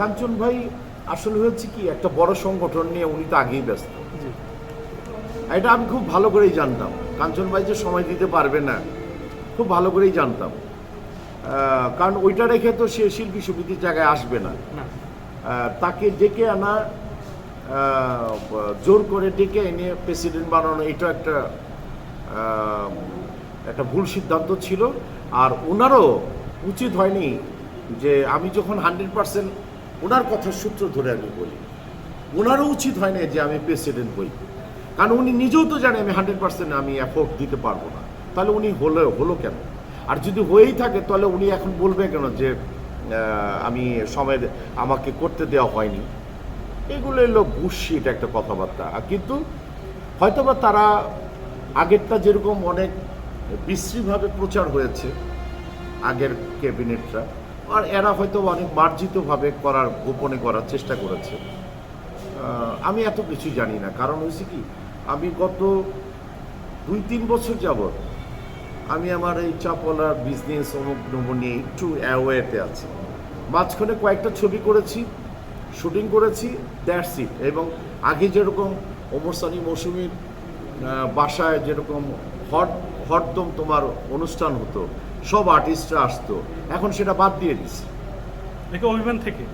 কাঞ্চন ভাই আসলে হচ্ছে কি একটা বড় সংগঠন নিয়ে উনি তো আগেই ব্যস্ত। এটা আমি খুব ভালো করেই জানতাম। কাঞ্চন ভাই যে সময় দিতে পারবে না খুব ভালো করেই জানতাম। কারণ ওইটা রেখে তো সে শিল্পী সমিতির জায়গায় আসবে না। তাকে ডেকে আনা জোর করে ডেকে এনে প্রেসিডেন্ট বানানো এটা একটা একটা ভুল সিদ্ধান্ত ছিল। আর ওনারও উচিত হয়নি যে আমি যখন হান্ড্রেড পার্সেন্ট ওনার কথার সূত্র ধরে আমি বলি। ওনারও উচিত হয় না যে আমি প্রেসিডেন্ট হই। কারণ উনি নিজেও তো জানে আমি হান্ড্রেড পার্সেন্ট আমি অ্যাফোর্ড দিতে পারব না। তাহলে উনি হলো হলো কেন? আর যদি হয়েই থাকে, তাহলে উনি এখন বলবে কেন যে আমি সময় আমাকে করতে দেওয়া হয়নি। এগুলো এলো বুশিট একটা কথাবার্তা। কিন্তু হয়তোবা তারা আগেরটা যেরকম অনেক বিশ্রীভাবে প্রচার হয়েছে, আগের ক্যাবিনেটরা আর এরা হয়তো অনেক মার্জিতভাবে করার, গোপনে করার চেষ্টা করেছে। আমি এত কিছু জানি না। কারণ হয়েছে কি, আমি গত দুই তিন বছর যাবৎ আমি আমার এই চাপলার বিজনেস অমুক নমুক নিয়ে একটু অ্যাওয়েতে আছি। মাঝখানে কয়েকটা ছবি করেছি শুটিং করেছি দ্যাটস ইট এবং আগে যেরকম ওমর সানি মৌসুমীর বাসায় যেরকম হট, হটদম তোমার অনুষ্ঠান হতো সব আর্টিস্টরা আসতো। এখন সেটা বাদ দিয়ে দিছি। দেখে অভিমান থেকে?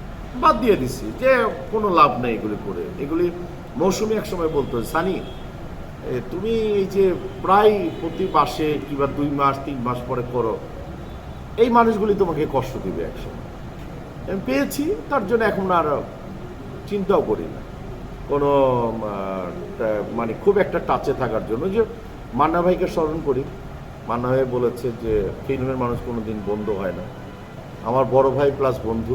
বাদ দিয়ে দিছি যে কোনো লাভ নেই এগুলি করে। এগুলি মৌসুমি একসময় বলতো সানি তুমি এই যে প্রায় প্রতি মাসে কিংবা দুই মাস তিন মাস পরে করো এই মানুষগুলি তোমাকে কষ্ট দিবে একসময় আমি পেয়েছি তার জন্য এখন আর চিন্তাও করি না। কোনো মানে খুব একটা টাচে থাকার জন্য যে মান্না ভাইকে স্মরণ করি। মান্না ভাই বলেছে যে ফিল্মের মানুষ কোনো দিন বন্ধ হয় না। আমার বড় ভাই প্লাস বন্ধু।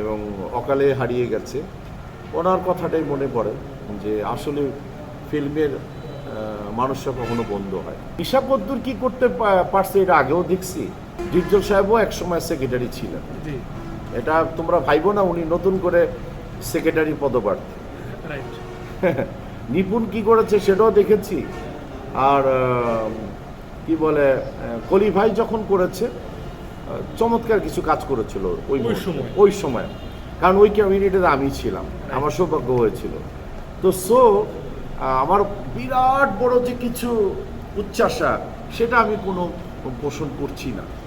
এবং অকালে হারিয়ে গেছে। ওনার কথাটাই মনে পড়ে যে আসলে ফিল্মের মানুষরা কখনো বন্ধ হয় ঈশা কদ্দুর কি করতে পারছে এটা আগেও দেখছি। ডিপজল সাহেবও একসময় সেক্রেটারি ছিলেন। এটা তোমরা ভাইবো না উনি নতুন করে সেক্রেটারি পদপ্রার্থী। রাইট নিপুণ কি করেছে সেটাও দেখেছি। আর কি বলে কলি ভাই যখন করেছে চমৎকার কিছু কাজ করেছিল ওই সময়। ওই সময়। কারণ ওই ক্যাবিনেটের আমি ছিলাম আমার সৌভাগ্য হয়েছিল। তো সো আমার বিরাট বড় যে কিছু উচ্চাসা সেটা আমি কোনো পোষণ করছি না।